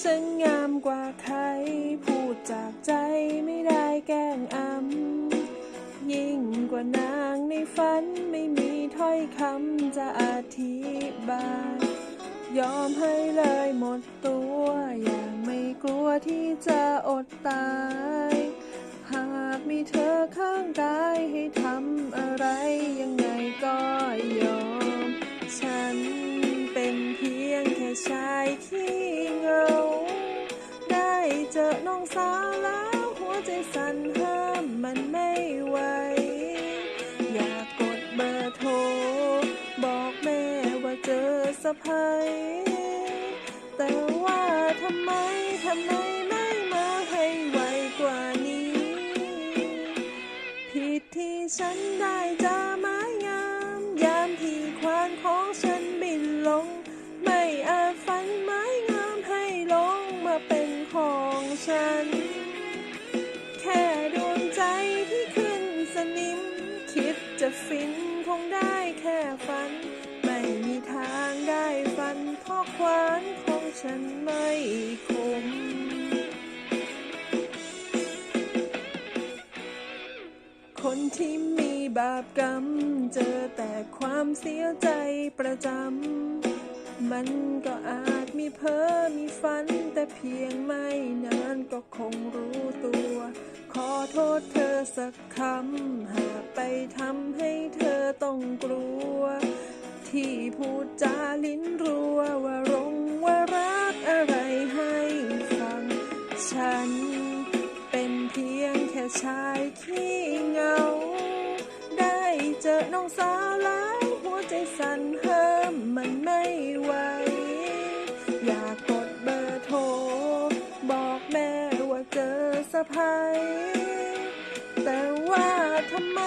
ฉันงามกว่าใคร พูดจากใจไม่ได้แกล้งอำยิ่งกว่านางในฝันไม่มีถ้อยคำจะอธิบาย ยอมให้เลยหมดตัว อย่างไม่กลัวที่จะอดตาย หากมีเธอข้างกายให้ทำอะไร อสะพายแต่ว่าทำไม ทำไมไม่มาให้ไวกว่านี้ ผิดที่ฉันได้จะไม้งาม ยามที่ควานของฉันบินลง ไม่อาจฝันไม้งามให้ลงมาเป็นของฉัน แค่ดวงใจที่ขึ้นสนิม คิดจะฟินคงได้แค่ฝัน ทางได้ฟันเพราะควานของฉันไม่คม คนที่มีบาปกรรม เจอแต่ความเสียใจประจำ มันก็อาจมีเพ้อมีฝัน แต่เพียงไม่นานก็คงรู้ตัว ขอโทษเธอสักคำ หากไปทำให้เธอต้องกลัว ที่พูดจาลิ้นรัวว่ารงว่ารักอะไรให้ฟัง ฉันเป็นเพียงแค่ชายขี้เหงา ได้เจอน้องสาวแล้วหัวใจสั่นห้ามมันไม่ไหว อยากกดเบอร์โทร บอกแม่ว่าเจอสะพายแต่ว่าทำไม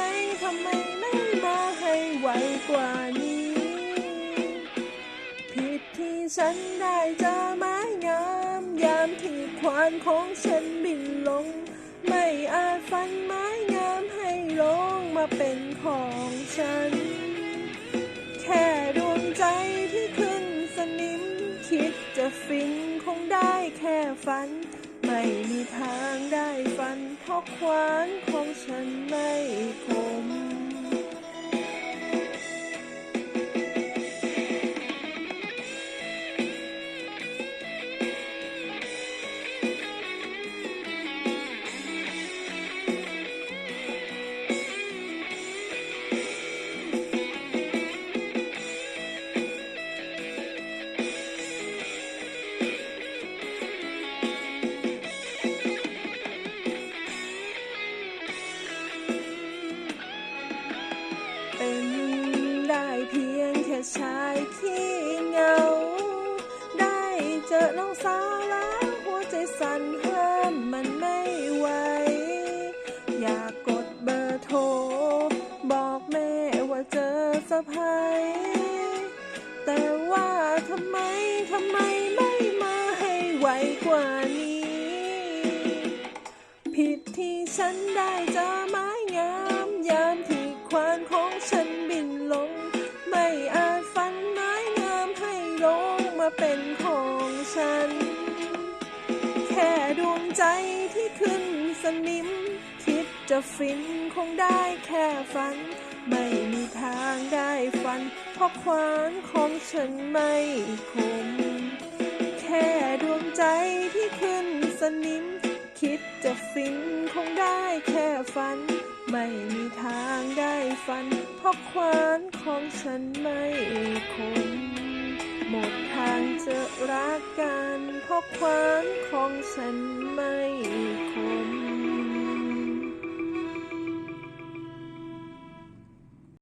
ทำไมไม่มาให้ไวกว่านี้ ฉันได้จะไม้งามยามที่ควานของฉันบินลง ไม่อาจฟันไม้งามให้ลงมาเป็นของฉัน แค่ดวงใจที่ขึ้นสนิม คิดจะฟินคงได้แค่ฝัน ไม่มีทางได้ฟันเพราะควานของฉันไม่ะพายแต่ว่าทำไม ทำไมไม่มาให้ไวกว่านี้ ผิดที่ฉันได้จะไม้งามยามที่ควานของฉันบินลง ไม่อาจฟันไม้งามให้ลงมาเป็นของฉัน แค่ดวงใจที่ขึ้นสนิม จะฟินคงได้แค่ฝัน ไม่มีทางได้ฟัน เพราะควานของฉันไม่คม แค่ดวงใจที่ขึ้นสนิม คิดจะฟินคงได้แค่ฝัน ไม่มีทางได้ฟัน เพราะควานของฉันไม่คม หมดทางจะรักกัน เพราะควานของฉันไม่คม